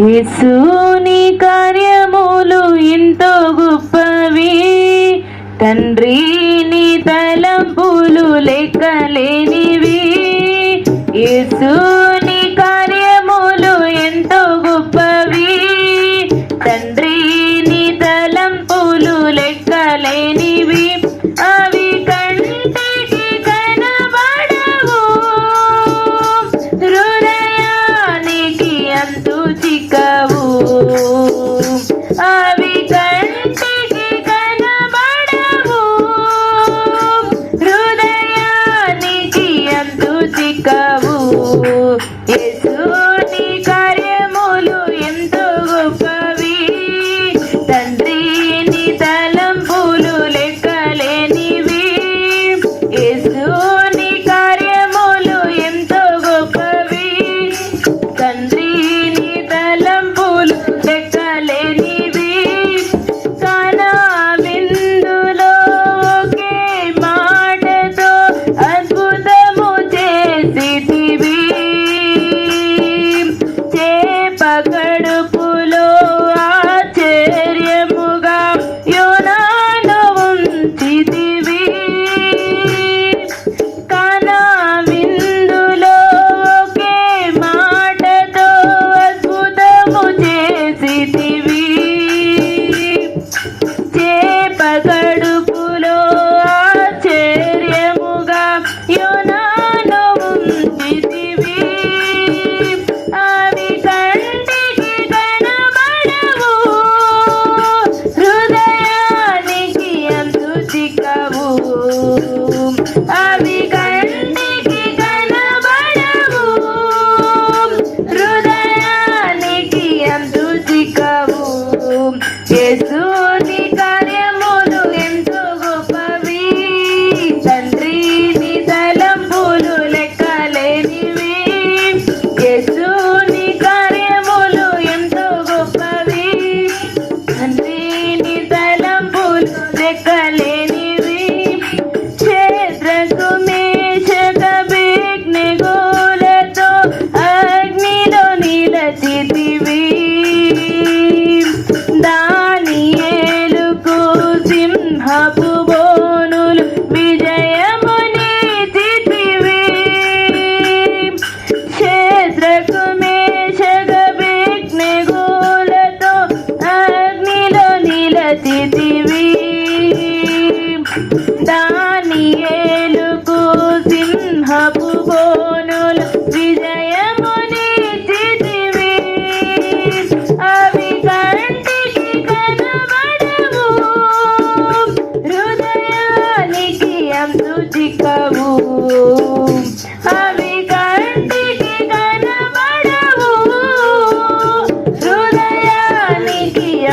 యేసుని కార్యములు ఎంతో గొప్పవి. తండ్రిని తలంపులు లెక్కలేనివి. యేసు ఎరుకవు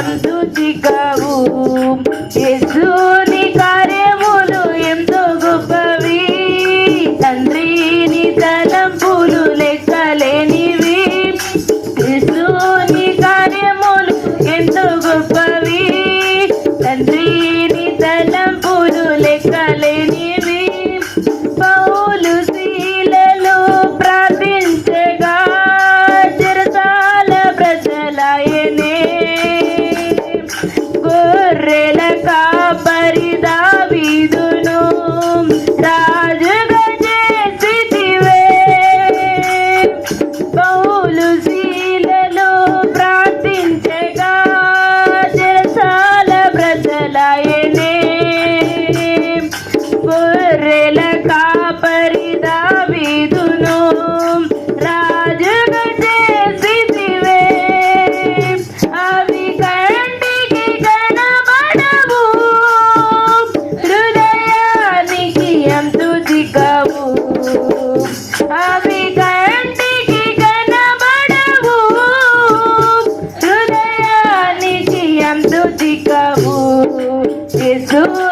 Quero tu te caô, కాపరిదావిదును రాజుగా చేసివే అవి కంటికి కనబడవు హృదయానికి ఎందు దిగవు అవి కంటికి కనబడవు హృదయానికి ఎందు దిగవు Jesus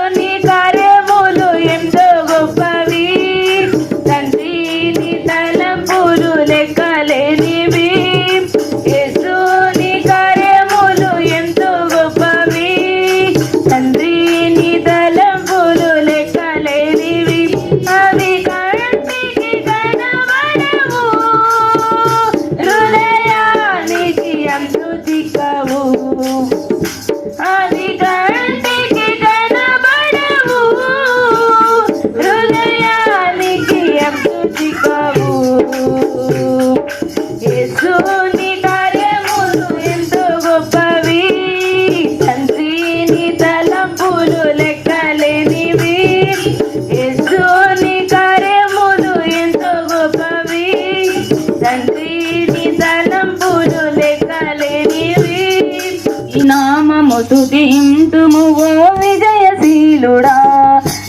నామము ఓ విజయశీలుడా.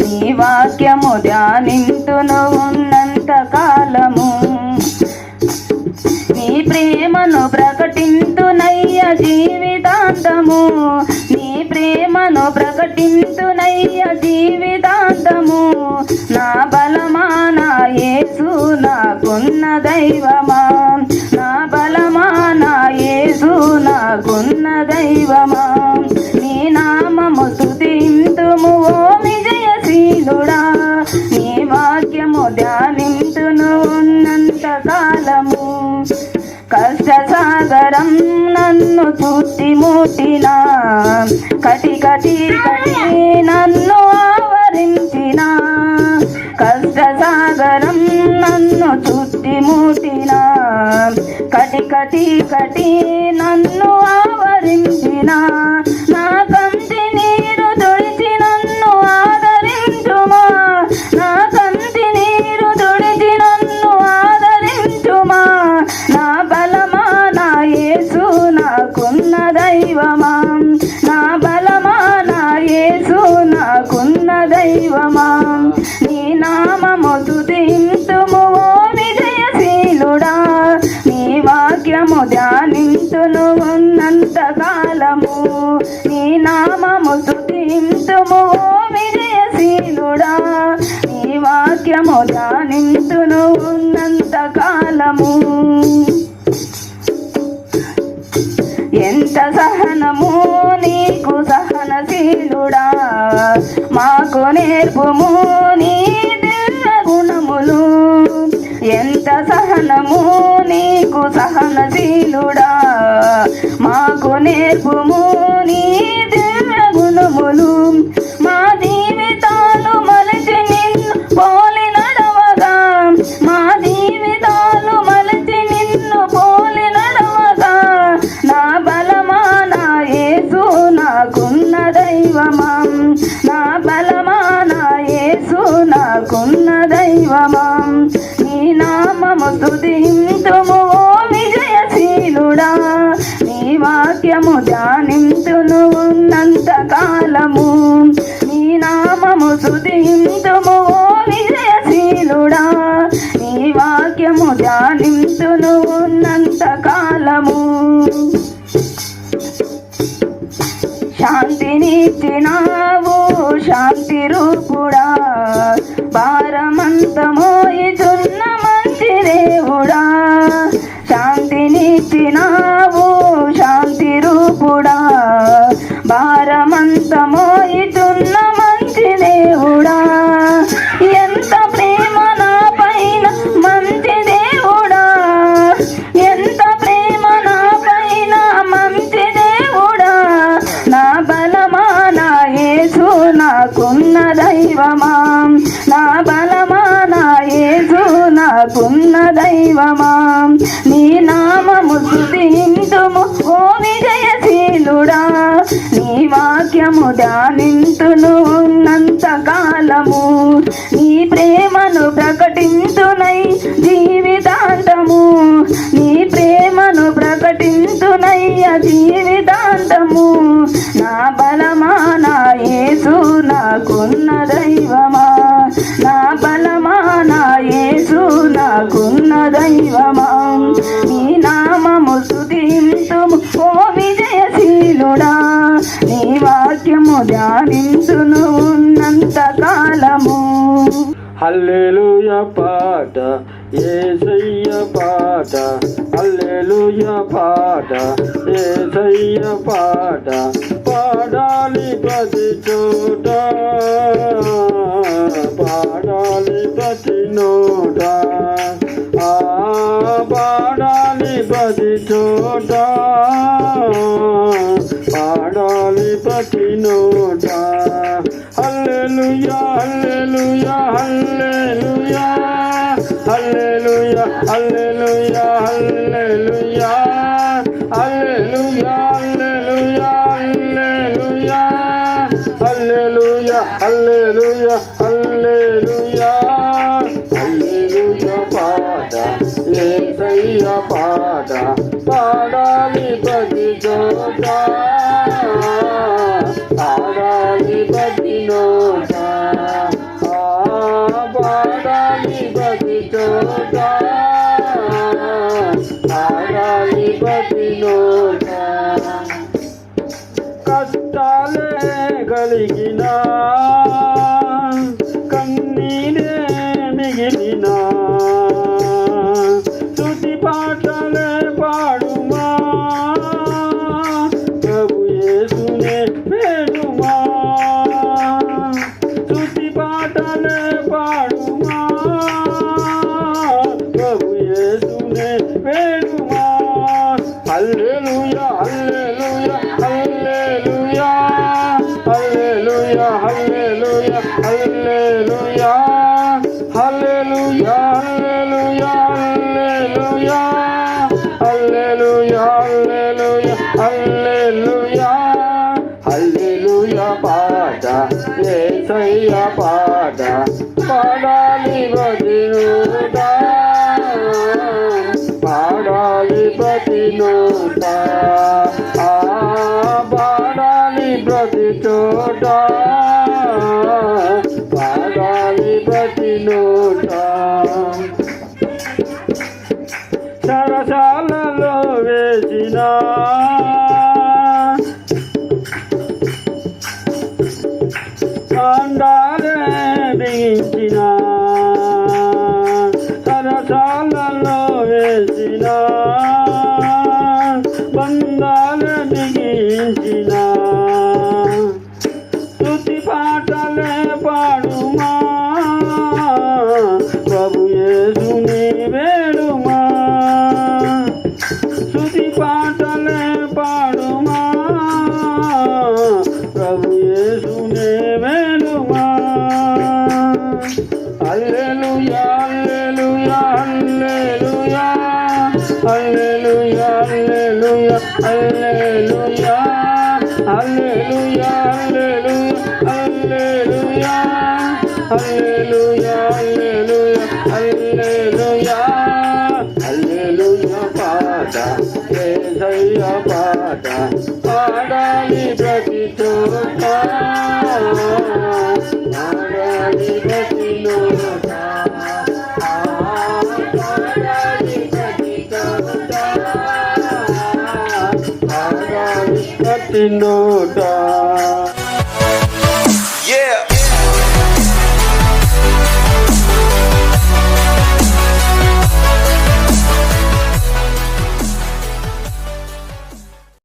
నీ వాక్యము ధ్యానింతును ఉన్నంత కాలము. నీ ప్రేమను ప్రకటింతునయ్య జీవితాంతము. నీ ప్రేమను ప్రకటింతునయ్య జీవితాంతము. నా బలమా నా యేసు నాకున్న దైవమా. నా బలమా నా యేసు నాకున్న దైవమా. నాథుడా నీ వాక్యము ధ్యానింతును ఉన్నంత కాలము. కష్టసాగరం నన్ను చుట్టి కటి కటి కటి నన్ను ఆవరించిన. కష్టసాగరం నన్ను చుట్టి కటి కటి కటి నన్ను ఆవరించిన. నా కంటిని విజయశీలుడా నీ వాక్యము ధ్యానింతును ఉన్నంత కాలము ఎంత సహనము నీకు సహనశీలుడా మాకు నేర్పుము నీ గుణములు. ఎంత సహనము నీకు సహనశీలుడా మాకు నేర్పుము నీ గుణములు. స్తుతింతుము ఓ విజయశీలుడా నీ వాక్యము ధ్యానింతును ఉన్నంత కాలము. నీ నామము సుధింతుము ఓ విజయశీలుడా నీ వాక్యము ధ్యానింతును ఉన్నంత కాలము. శాంతినిచ్చినావు శాంతి రూపుడా భారమంత ఇచున్నా దేవుడా శాంతినిచ్చినావు శాంతి రూపుడా. భారమంత మోయిచున్న మంచి దేవుడా ఎంత ప్రేమ నా పైన మంచి దేవుడా. ఎంత ప్రేమ నా పైన మంచి దేవుడా. నా బలమా నా యేసు నాకున్న దైవమా. నా బలమా నా యేసు నాకున్న దైవమా? నీ నామము స్తుతింతుము ఓ విజయశీలుడా నీ వాక్యము ధ్యానింతును ఉన్నంత కాలము. నీ ప్రేమను ప్రకటించునై జీవితాంతము. నీ ప్రేమను ప్రకటించునయ్య జీవితాంతము. నా బలమా? నా యేసు నాకున్న దైవమా? నా బలమా? నా నాకున్న దైవమా? నీ నామము స్తుతింతుము ఓ విజయశీలుడా. నీ వాక్యము ధ్యానించును ఉన్నంత కాలము. హల్లెలూయ పాట ఏసయ్య పాట హల్లెలూయ పాట ఏసయ్య పాట. పాడాలి ప్రతి చోట. పాడాలి ప్రతి నోట. ఆ పాడాలి ప్రతి చోట. పాడాలి ప్రతి నోట. హల్లెలూయా హల్లెలూయా హల్లెలూయా. హల్లెలూయా హల్లెలూయా. జోదా పాడాలి పది జోదా పాడాలి పది నోదా పాడాలి పది జోదా పాడాలి పది నోదా కష్టాలే కలిగినా కన్నీరే మిగిలినా పాట ప్రతి చోట ప్రతి నోట సరసాలలో వేసిన కాండాలే బిగించిన. సరసాలలో వేసిన బంధాలు బిగించిన. హల్లెలూయా హల్లెలూయా హల్లెలూయా హల్లెలూయా హల్లెలూయా హల్లెలూయా హల్లెలూయా హల్లెలూయా హల్లెలూయా హల్లెలూయా పాట యేసయ్య పాట పాడాలి ప్రతి చోట పాడాలి ప్రతి দিনটা